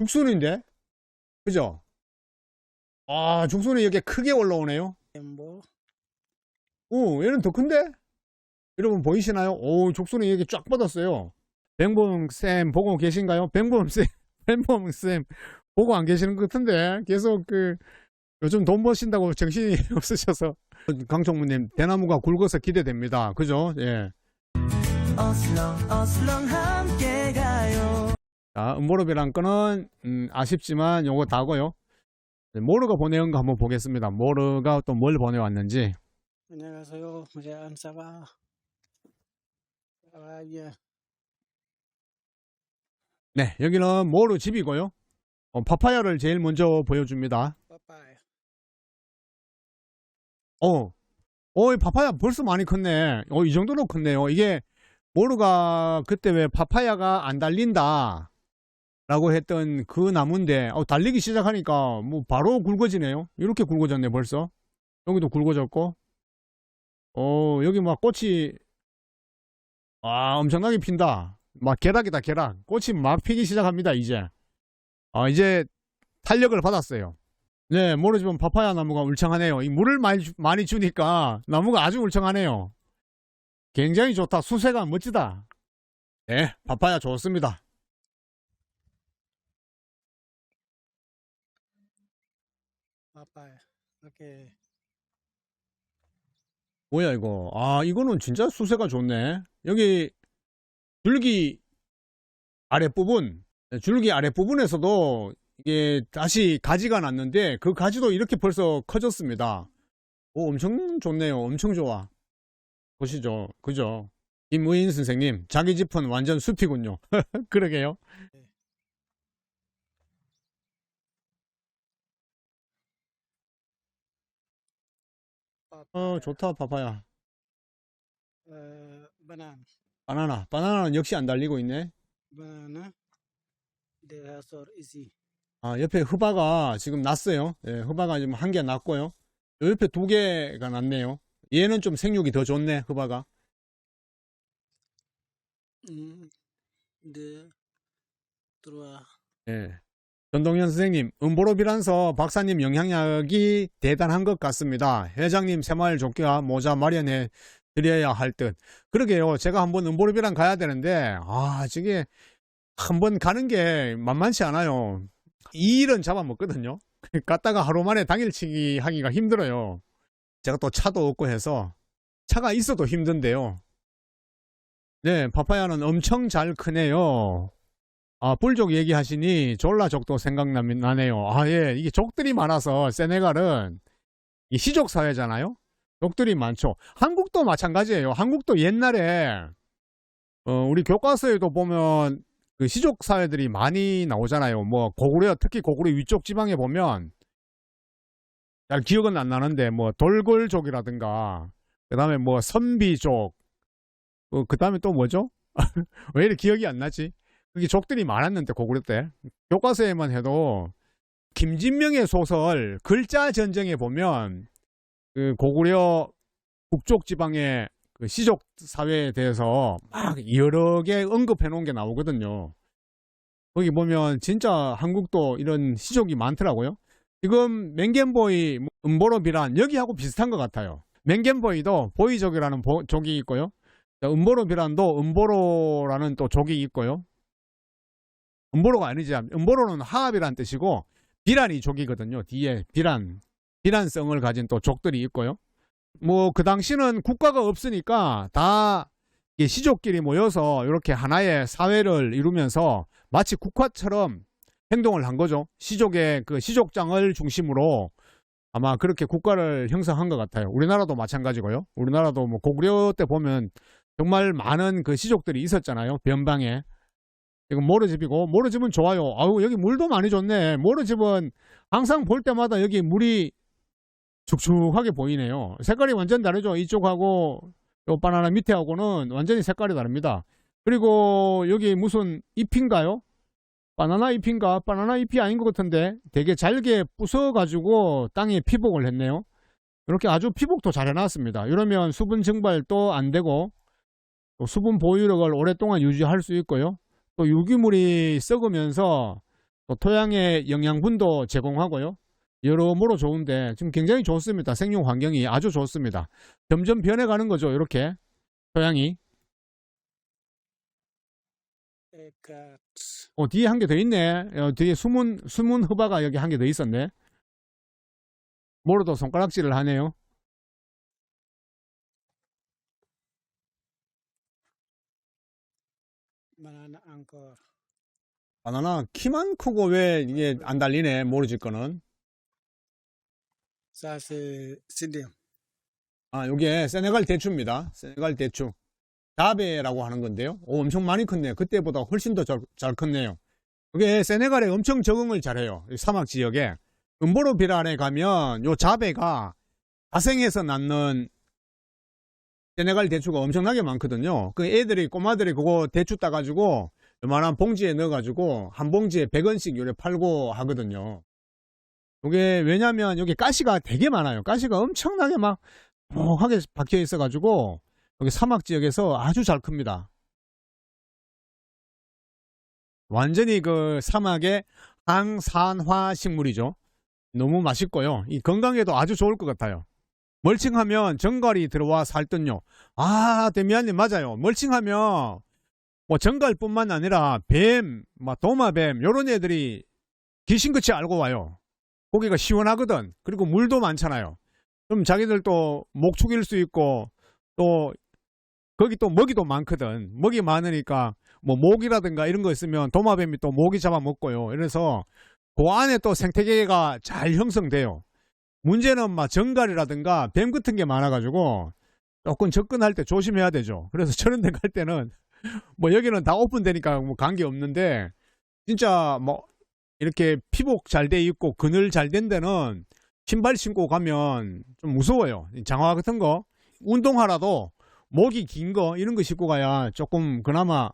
죽순인데? 그죠? 아, 죽순이 이렇게 크게 올라오네요. 뭐 오, 얘는 더 큰데? 여러분 보이시나요? 오, 죽순이 이렇게 쫙 뻗었어요. 뱅범쌤 보고 계신가요? 뱅범쌤, 뱅범쌤 보고 안 계시는 것 같은데 계속 그 요즘 돈 버신다고 정신이 없으셔서 강총무님 대나무가 굵어서 기대됩니다. 그죠? 예. 어슬렁 어슬렁 자, 음모르비란 건은 음, 아쉽지만 요거 다고요. 네, 모르가 보내온 거 한번 보겠습니다. 모르가 또 뭘 보내왔는지. 안녕하세요 무제 안사바 아, 예. 네, 여기는 모르 집이고요. 어, 파파야를 제일 먼저 보여줍니다. 빠빠이 어, 어, 이 파파야 벌써 많이 컸네. 어, 이 정도로 컸네요. 이게 모르가 그때 왜 파파야가 안 달린다. 라고 했던 그 나무인데, 어, 달리기 시작하니까 뭐 바로 굵어지네요. 이렇게 굵어졌네, 벌써. 여기도 굵어졌고. 어, 여기 막 꽃이, 아, 엄청나게 핀다. 막 계락이다, 계락. 꽃이 막 피기 시작합니다, 이제. 아, 이제 탄력을 받았어요. 네, 모르지만 파파야 나무가 울창하네요. 이 물을 많이, 주- 많이 주니까 나무가 아주 울창하네요. 굉장히 좋다. 수세가 멋지다. 네, 파파야 좋습니다. 뭐야, 이거. 아, 이거는 진짜 수세가 좋네. 여기 줄기 아랫부분, 네, 줄기 아랫부분에서도 이게 다시 가지가 났는데 그 가지도 이렇게 벌써 커졌습니다. 오, 엄청 좋네요. 엄청 좋아. 보시죠. 그죠? 김우인 선생님, 자기 집은 완전 숲이군요. 그러게요. 어, 좋다, 파파야. 어, 바나나 바나나. 바나나는 역시 안 달리고 있네. 바나나 데하솔 이지 아, 옆에 흐바가 지금 났어요. 예, 흐바가 지금 한 개 났고요. 요 옆에 두 개가 났네요. 얘는 좀 생육이 더 좋네, 흐바가. 음, 드 들어와 예. 전동현 선생님, 음보로비란서 박사님 영향력이 대단한 것 같습니다. 회장님 새마을 조끼와 모자 마련해 드려야 할 듯. 그러게요. 제가 한번 음보로비란 가야 되는데, 아, 저게 한번 가는 게 만만치 않아요. 이 일은 잡아먹거든요. 갔다가 하루 만에 당일치기 하기가 힘들어요. 제가 또 차도 없고 해서 차가 있어도 힘든데요. 네, 파파야는 엄청 잘 크네요. 아, 뿔족 얘기하시니 졸라족도 생각나네요. 아, 예. 이게 족들이 많아서 세네갈은 이 시족 사회잖아요. 족들이 많죠. 한국도 마찬가지예요. 한국도 옛날에 어, 우리 교과서에도 보면 그 시족 사회들이 많이 나오잖아요. 뭐 고구려 특히 고구려 위쪽 지방에 보면 잘 기억은 안 나는데 뭐 돌골족이라든가 그다음에 뭐 선비족 어, 그다음에 또 뭐죠? 왜 이렇게 기억이 안 나지? 그게 족들이 많았는데 고구려 때 교과서에만 해도 김진명의 소설 글자 전쟁에 보면 그 고구려 북쪽 지방의 그 시족 사회에 대해서 막 여러 개 언급해 놓은 게 나오거든요. 거기 보면 진짜 한국도 이런 시족이 많더라고요. 지금 맹겐보이, 뭐 음보로비란 여기하고 비슷한 것 같아요. 맹겐보이도 보이족이라는 보- 족이 있고요. 자, 음보로비란도 음보로라는 또 족이 있고요. 음보로가 아니지. 음보로는 하합이란 뜻이고 비란이 족이거든요. 뒤에 비란, 비란성을 가진 또 족들이 있고요. 뭐 그 당시는 국가가 없으니까 다 시족끼리 모여서 이렇게 하나의 사회를 이루면서 마치 국화처럼 행동을 한 거죠. 시족의 그 시족장을 중심으로 아마 그렇게 국가를 형성한 것 같아요. 우리나라도 마찬가지고요. 우리나라도 뭐 고구려 때 보면 정말 많은 그 시족들이 있었잖아요. 변방에. 이건 모르집이고 모르집은 좋아요. 아우 여기 물도 많이 좋네. 모르집은 항상 볼 때마다 여기 물이 축축하게 보이네요. 색깔이 완전 다르죠. 이쪽하고 요 바나나 밑에하고는 완전히 색깔이 다릅니다. 그리고 여기 무슨 잎인가요? 바나나 잎인가? 바나나 잎이 아닌 것 같은데 되게 잘게 부숴가지고 땅에 피복을 했네요. 이렇게 아주 피복도 잘 해놨습니다. 이러면 수분 증발도 안 되고 또 수분 보유력을 오랫동안 유지할 수 있고요. 또 유기물이 썩으면서 또 토양의 영양분도 제공하고요. 여러모로 좋은데 지금 굉장히 좋습니다. 생육 환경이 아주 좋습니다. 점점 변해가는 거죠. 이렇게 토양이. 어, 뒤에 한 개 더 있네. 어, 뒤에 숨은 숨은 허바가 여기 한 개 더 있었네. 모로도 손가락질을 하네요. Angkor. 바나나 키만 크고 왜 이게 안 달리네. 모르질 거는. Sase sidim. 아, 요게 세네갈 대추입니다. 세네갈 대추. 다베라고 하는 건데요. 오, 엄청 많이 컸네요. 그때보다 훨씬 더잘 컸네요. 그게 세네갈에 엄청 적응을 잘해요. 이 사막 지역에. 음보르비란에 가면 요 자베가 자생해서 낳는 세네갈 대추가 엄청나게 많거든요. 그 애들이, 꼬마들이 그거 대추 따가지고 요만한 봉지에 넣어가지고 한 봉지에 100원씩 요래 팔고 하거든요. 이게 왜냐면 여기 가시가 되게 많아요. 가시가 엄청나게 막 하게 박혀 있어가지고 여기 사막 지역에서 아주 잘 큽니다. 완전히 그 사막의 항산화 식물이죠. 너무 맛있고요. 이 건강에도 아주 좋을 것 같아요. 멀칭하면 정갈이 들어와 살던요. 아, 데미안님 맞아요. 멀칭하면 뭐 정갈뿐만 아니라 뱀, 막 도마뱀 요런 애들이 귀신같이 알고 와요. 고기가 시원하거든. 그리고 물도 많잖아요. 그럼 자기들 또 목축일 수 있고 또 거기 또 먹이도 많거든. 먹이 많으니까 뭐 모기라든가 이런 거 있으면 도마뱀이 또 모기 잡아먹고요. 이래서 그 안에 또 생태계가 잘 형성돼요. 문제는 막 정갈이라든가 뱀 같은 게 많아가지고 조금 접근할 때 조심해야 되죠. 그래서 저런 데 갈 때는 뭐 여기는 다 오픈되니까 뭐 관계 없는데 진짜 뭐 이렇게 피복 잘 돼 있고 그늘 잘 된 데는 신발 신고 가면 좀 무서워요. 장화 같은 거 운동하라도 목이 긴 거 이런 거 신고 가야 조금 그나마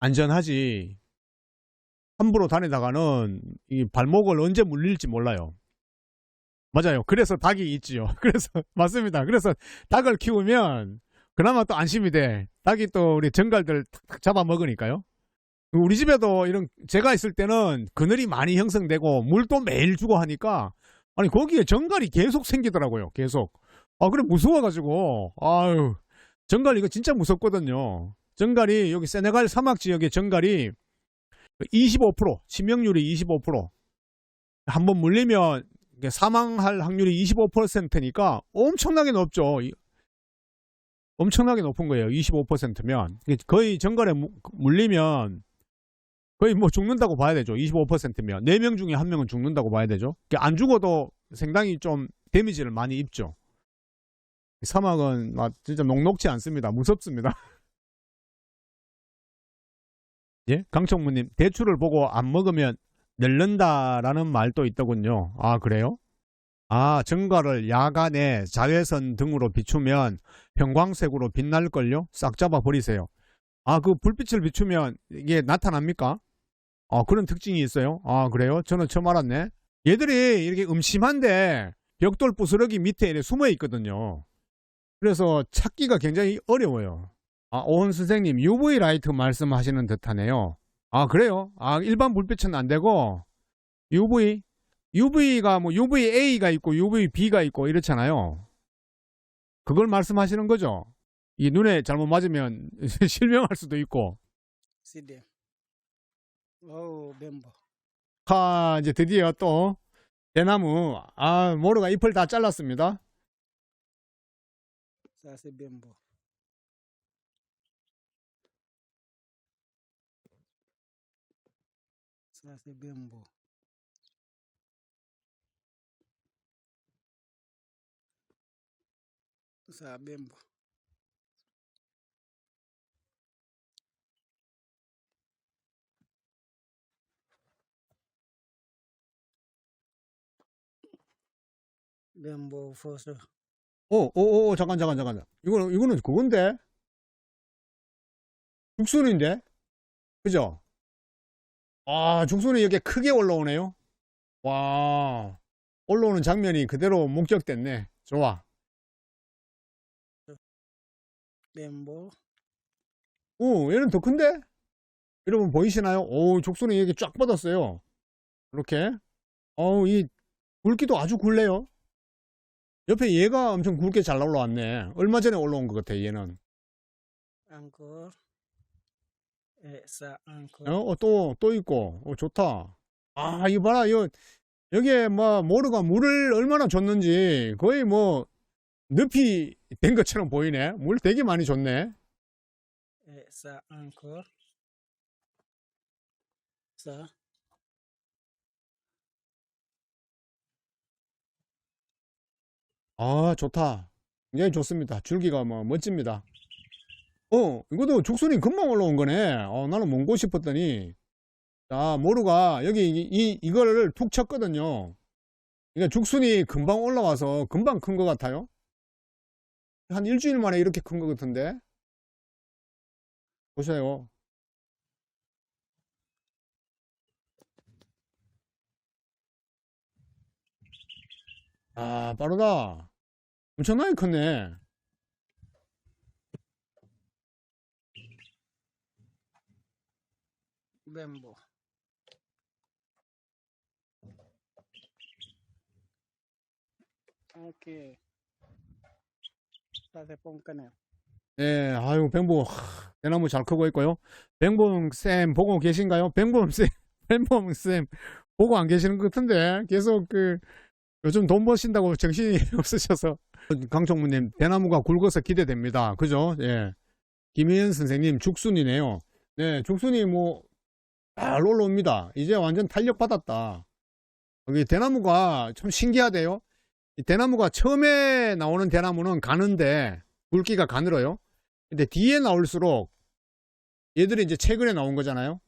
안전하지. 함부로 다니다가는 이 발목을 언제 물릴지 몰라요. 맞아요. 그래서 닭이 있지요. 그래서 맞습니다. 그래서 닭을 키우면 그나마 또 안심이 돼. 닭이 또 우리 정갈들 탁탁 잡아 먹으니까요. 우리 집에도 이런 제가 있을 때는 그늘이 많이 형성되고 물도 매일 주고 하니까 아니 거기에 정갈이 계속 생기더라고요. 계속. 아 그래 무서워가지고 아유 정갈 이거 진짜 무섭거든요. 정갈이 여기 세네갈 사막 지역의 정갈이 25% 치명률이 25% 한번 물리면 사망할 확률이 25%니까 엄청나게 높죠. 이- 엄청나게 높은 거예요. 25%면 거의 정갈에 무- 물리면 거의 뭐 죽는다고 봐야 되죠. 25%면 4명 중에 1명은 죽는다고 봐야 되죠. 그러니까 안 죽어도 상당히 좀 데미지를 많이 입죠. 사막은 막 진짜 녹록지 않습니다. 무섭습니다. 예? 강청무님 대추를 보고 안 먹으면 늙는다라는 말도 있더군요. 아 그래요? 아 정갈을 야간에 자외선 등으로 비추면 형광색으로 빛날걸요? 싹 잡아 버리세요. 아 그 불빛을 비추면 이게 나타납니까? 아 그런 특징이 있어요? 아 그래요? 저는 처음 알았네. 얘들이 이렇게 음심한데 벽돌 부스러기 밑에 숨어 있거든요. 그래서 찾기가 굉장히 어려워요. 아, 오은 선생님, UV 라이트 말씀하시는 듯하네요. 아, 그래요? 아, 일반 불빛은 안 되고, UV? UV가 뭐 UVA가 있고 UVB가 있고 이렇잖아요. 그걸 말씀하시는 거죠? 이 눈에 잘못 맞으면 실명할 수도 있고. Sidim. Oh, bembo. 하, 이제 드디어 또 대나무, 아, 모루가 잎을 다 잘랐습니다. Sase bembo. Sase bembo. Bembo foso. 오, 오, 오, 잠깐, 잠깐, 잠깐. 이거는, 이거는 그건데? 죽순인데? 그죠? 아, 죽순이 이렇게 크게 올라오네요. 와, 올라오는 장면이 그대로 목격됐네. 좋아. Bembo. 오, 얘는 더 큰데? 여러분 보이시나요? 오, 죽순이 이렇게 쫙 뻗었어요. 이렇게. 어우, 이 굵기도 아주 굵네요. 옆에 얘가 엄청 굵게 잘 올라왔네. 얼마 전에 올라온 것 같아, 얘는. et ça encore 어, 어, 또, 또 있고. 어, 좋다. 아, 이거 봐라. 이거, 여기에 뭐, 모르가 물을 얼마나 줬는지 거의 뭐, 늪이 된 것처럼 보이네. 물 되게 많이 줬네. et ça encore ça 아, 좋다. 굉장히 좋습니다. 줄기가 뭐, 멋집니다. 어, 이것도 죽순이 금방 올라온 거네. 어, 나는 뭔고 싶었더니. 자, 모루가 여기 이, 이, 이거를 툭 쳤거든요. 그러니까 죽순이 금방 올라와서 금방 큰 것 같아요. 한 일주일 만에 이렇게 큰 것 같은데. 보세요. 아, 빠르다. 엄청나게 컸네. bembo dépend canal 네, 아유, 뱅보, 하, 대나무 잘 크고 있고요. 뱅봉 쌤 보고 계신가요? 뱅봉 쌤, 뱅봉 쌤 보고 안 계시는 것 같은데 계속 그 요즘 돈 버신다고 정신이 없으셔서 강총무님 대나무가 굵어서 기대됩니다. 그죠? 예. 김혜연 선생님 죽순이네요. 네, 죽순이 뭐 잘 올라옵니다. 이제 완전 탄력 받았다. 여기 대나무가 좀 신기하대요. 이 대나무가 처음에 나오는 대나무는 가는데 굵기가 가늘어요. 근데 뒤에 나올수록 얘들이 이제 최근에 나온 거잖아요.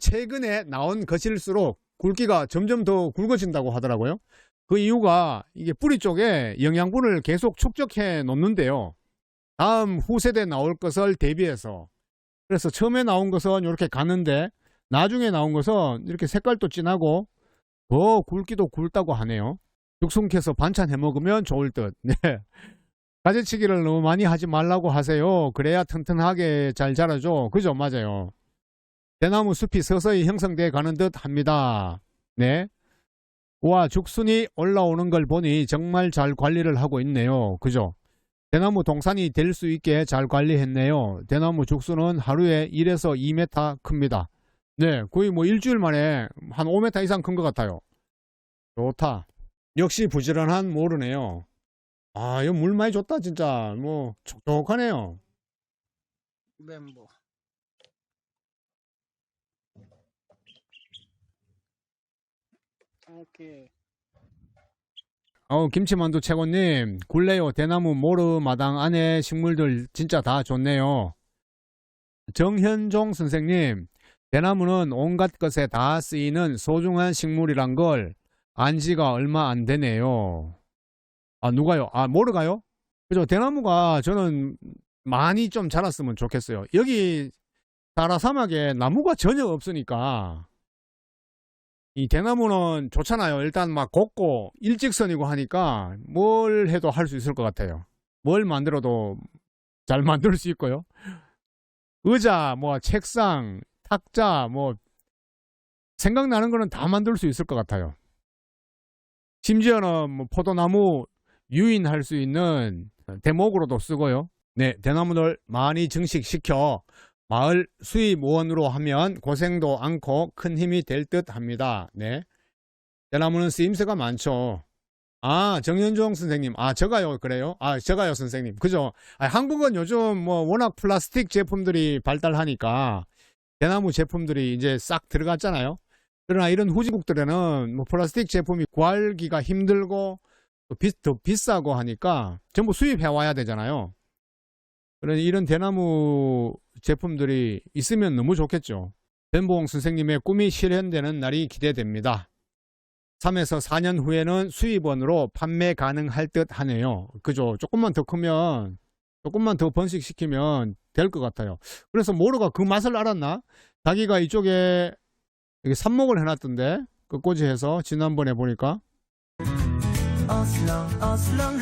최근에 나온 것일수록 굵기가 점점 더 굵어진다고 하더라고요. 그 이유가 이게 뿌리 쪽에 영양분을 계속 축적해 놓는데요. 다음 후세대 나올 것을 대비해서. 그래서 처음에 나온 것은 이렇게 가는데 나중에 나온 것은 이렇게 색깔도 진하고 더 굵기도 굵다고 하네요. 죽순 캐서 반찬 해 먹으면 좋을 듯. 네. 가지치기를 너무 많이 하지 말라고 하세요. 그래야 튼튼하게 잘 자라죠. 그죠? 맞아요. 대나무 숲이 서서히 형성돼 가는 듯 합니다. 네. 와, 죽순이 올라오는 걸 보니 정말 잘 관리를 하고 있네요. 그죠? 대나무 동산이 될 수 있게 잘 관리했네요. 대나무 죽순은 하루에 1에서 2m 큽니다. 네, 거의 뭐 일주일 만에 한 5m 이상 큰 것 같아요. 좋다. 역시 부지런한 모르네요. 아, 이거 물 많이 줬다, 진짜. 뭐, 촉촉하네요. bembo ok 어, 김치만두 최고님, 굴레요 대나무 모르 마당 안에 식물들 진짜 다 좋네요. 정현종 선생님, 대나무는 온갖 것에 다 쓰이는 소중한 식물이란 걸 안지가 얼마 안 되네요. 아, 누가요? 아, 모르가요? 그죠? 대나무가 저는 많이 좀 자랐으면 좋겠어요. 여기 사라 사막에 나무가 전혀 없으니까 이 대나무는 좋잖아요. 일단 막 곱고 일직선이고 하니까 뭘 해도 할 수 있을 것 같아요. 뭘 만들어도 잘 만들 수 있고요. 의자, 뭐 책상, 탁자, 뭐 생각나는 거는 다 만들 수 있을 것 같아요. 심지어는 뭐 포도나무 유인할 수 있는 대목으로도 쓰고요. 네, 대나무를 많이 증식시켜 마을 수입원으로 하면 고생도 않고 큰 힘이 될 듯 합니다. 네. 대나무는 쓰임새가 많죠. 아, 정현종 선생님. 아, 제가요, 그래요? 아, 제가요, 선생님. 그죠? 아, 한국은 요즘 뭐 워낙 플라스틱 제품들이 발달하니까 대나무 제품들이 이제 싹 들어갔잖아요. 그러나 이런 후진국들에는 뭐 플라스틱 제품이 구하기가 힘들고 또 비, 더 비싸고 하니까 전부 수입해 와야 되잖아요. 그런 이런 대나무 제품들이 있으면 너무 좋겠죠. 변봉 선생님의 꿈이 실현되는 날이 기대됩니다. 3에서 4년 후에는 수입원으로 판매 가능할 듯 하네요. 그죠? 조금만 더 크면, 조금만 더 번식시키면 될 것 같아요. 그래서 모르가 그 맛을 알았나? 자기가 이쪽에 이렇게 삽목을 해놨던데, 끝꽂이 해서 지난번에 보니까. 어슬렁 어슬렁